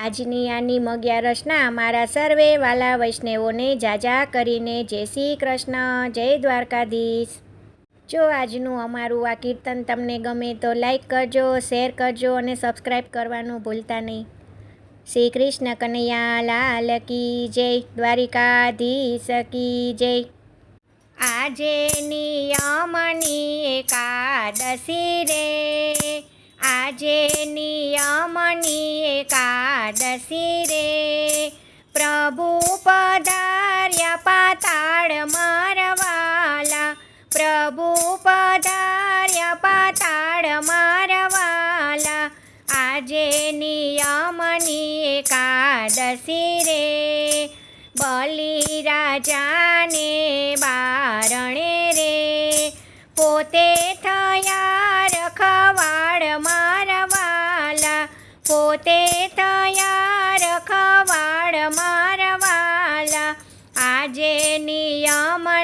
આજની આની મગ્યા રચના અમારા સર્વે વાલા વૈષ્ણવોને જાજા કરીને જય શ્રી કૃષ્ણ, જય દ્વારકાધીશ. જો આજનું અમારું આ કીર્તન તમને ગમે તો લાઈક કરજો, શેર કરજો અને સબસ્ક્રાઈબ કરવાનું ભૂલતા નહીં. શ્રી કૃષ્ણ કનૈયા લાલ કી જય, દ્વારિકાધીશ કી જય. આજે નિયમની એકાદશી રે. આજે નિયમની એકાદશી રે. પ્રભુ પધાર્યા પાતાળ મારવાલા. પ્રભુ પધાર્યા પાતાળ મારવાલા. આજે નિયમની એકાદશી રે. બલિ રાજાને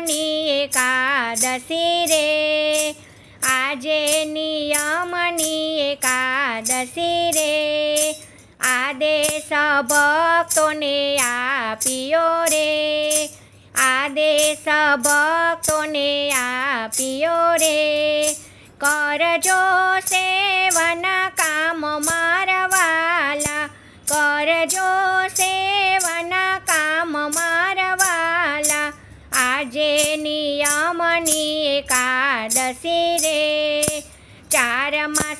નિયમની એકાદશી રે આજે નિયમની એકાદશી રે આદેશ ભક્તોને આપ્યો રે આદેશ ભક્તોને આપ્યો રે કરજો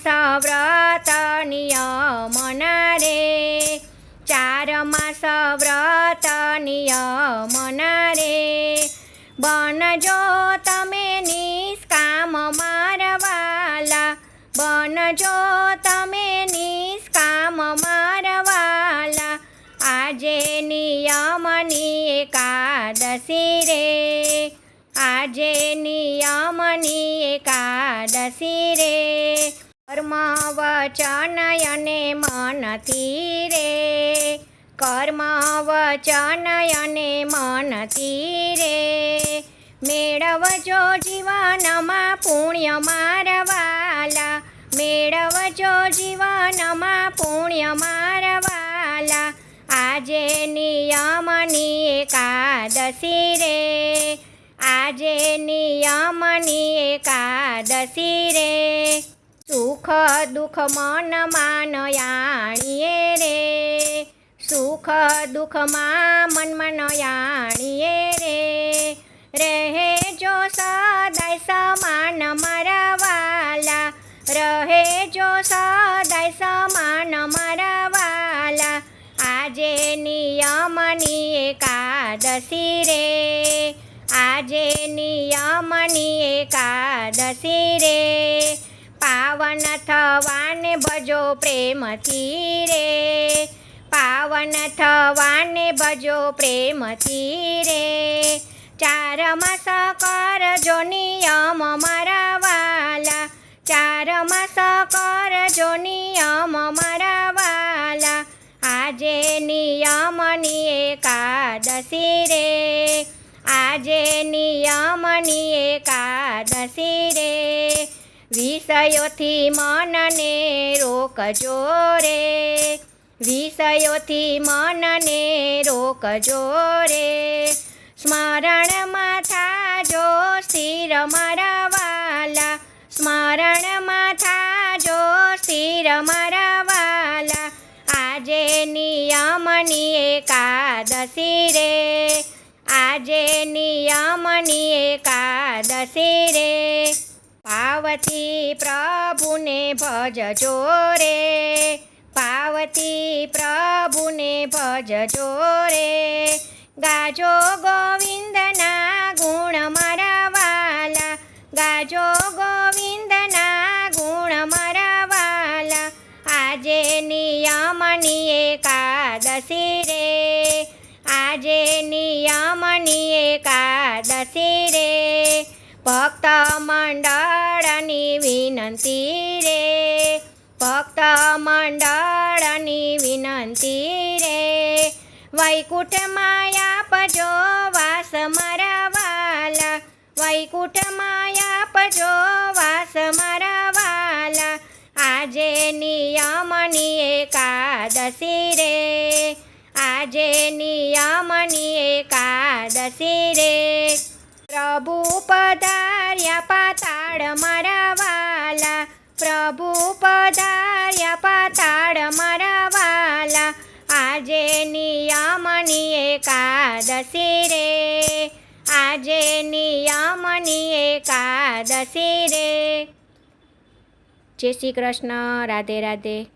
માસ વ્રત નિયમના રે. ચાર માસ વ્રત નિયમના કર્મ વચન અને મનથી રે કર્મ વચન અને મનથી રે મેળવજો જીવનમાં પુણ્ય મારવાલા મેળવજો જીવનમાં પુણ્ય મારવાલા આજે નિયમની એકાદશી રે આજે નિયમની એકાદશી રે સુખ દુઃખ મન માનયાણીએ રે. સુખ દુઃખમાં મન નયાણીએ રે. રહે જો સદાય સમાન મારા વાલા રહે જો સદાય સમાન મારા વાલા આજે નિયમની એકાદશી રે. આજે નિયમની એકાદશી રે. પાવન થવાને ભજો પ્રેમથી રે, પાવન થવાને ભજો પ્રેમથી રે. ચાર માસ કરજો નિયમ મારા વાલા, ચાર માસ કરજો નિયમ મારા વાલા. આજે નિયમની એકાદશી રે, આજે નિયમની એકાદશી રે. વિષયોથી મનને રોકજો રે. વિષયોથી મનને રોકજો રે. સ્મરણમાં થાજો સ્થિર મારા વાલા. સ્મરણમાં થાજો સ્થિર મારા વાલા. આજે નિયમની એકાદશી રે. આજે નિયમની એકાદશી રે. પાવતી પ્રભુને ભજજો રે પાવતી પ્રભુને ભજજો રે ગાજો ગોવિંદના ગુણ મારા વાલા ગાજો ગોવિંદના ગુણ મારા વાલા આજે નિયમની એકાદશી રે, આજે નિયમની એકાદશી રે. ભક્ત મંડળની વિનંતી રે, ભક્ત મંડળની વિનંતી રે. વૈકુંઠમાં આપજો વાસ મારા વાલા વૈકુંઠમાં આપજો વાસ મારા વાલા આજે નિયમની એકાદશી રે, આજે નિયમની એકાદશી રે. પ્રભુ પધાર્યા પાતાળ મારા વાલા, પ્રભુ પધાર્યા પાતાળ મારા વાલા. આજે નિયમની એકાદશી રે, આજે નિયમની એકાદશી રે. જય શ્રી કૃષ્ણ, રાધે રાધે.